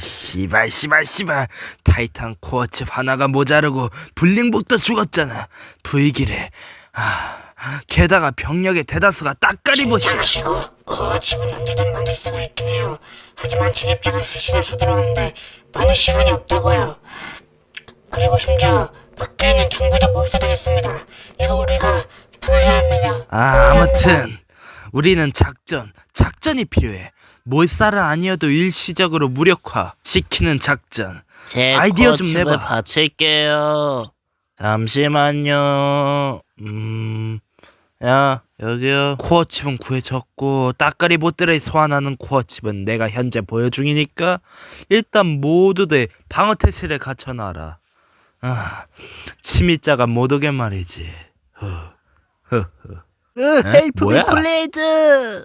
씨발 씨발 씨발 타이탄 코어칩 하나가 모자르고 블링복도 죽었잖아 부이기래 아 게다가 병력의 대다수가 따까리봇이야 진정하시고 코어칩은 언제든 만들 수가 있긴 해요. 하지만 진입자가 3시간 서들어오는데 많은 시간이 없다고요. 그리고 심지어 밖에 있는 장비도 몰사당했습니다. 이거 우리가 부해야 합니다. 아 아무튼 우리는 작전 작전이 필요해 몰살은 아니어도 일시적으로 무력화 시키는 작전 제 아이디어 좀 내봐. 바칠게요. 잠시만요. 음, 야 여기요. 코어칩은 구해졌고 따까리 못들을 소환하는 코어칩은 내가 현재 보여 중이니까 일단 모두들 방어 태세를 갖춰놔라. 아, 침입자가 못 오게 말이지. 흐, 흐, 흐. 헤이프비 뭐야? 블레이즈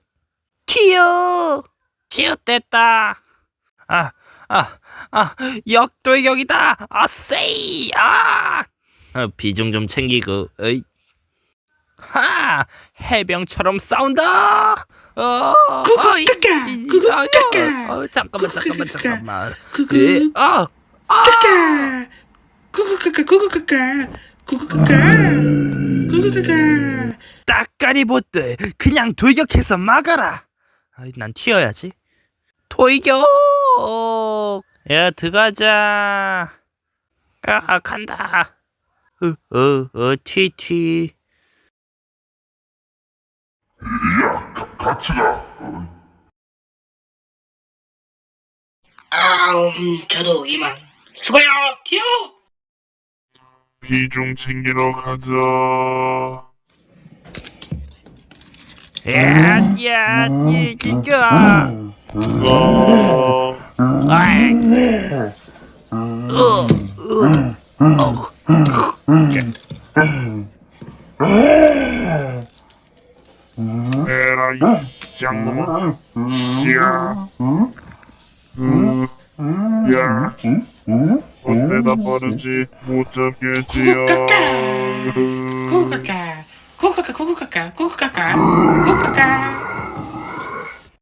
튀어 치읓됐다. 아, 아, 아, 역돌격이다. 아세이, 아. 어, 비중 좀 챙기고, 어이. 하, 해병처럼 싸운다. 어, 어이, 이- 그거 아유, 깎아. 어, 잠깐만, 그거 잠깐만, 깎아. 잠깐만. 예, 그그 아, 아, 까까 구구 까까 구구 까까 구구 까까 구구 까까 따까리 못들 그냥 돌격해서 막아라. 아이, 난 튀어야지. 돌격. 야 들어가자. 아, 간다. 어, 어, 어, 튀튀. 같이 가. 아, 음, 저도 이만 수고요 튀어 비중 챙기러 가자. 야, 야, 이, 이겨. 가. 아이, 에라이 쌍놈아. 야. 으. 야. 어때다 빠르지 못 잡겠지요. 구구까까 구구 까까 구구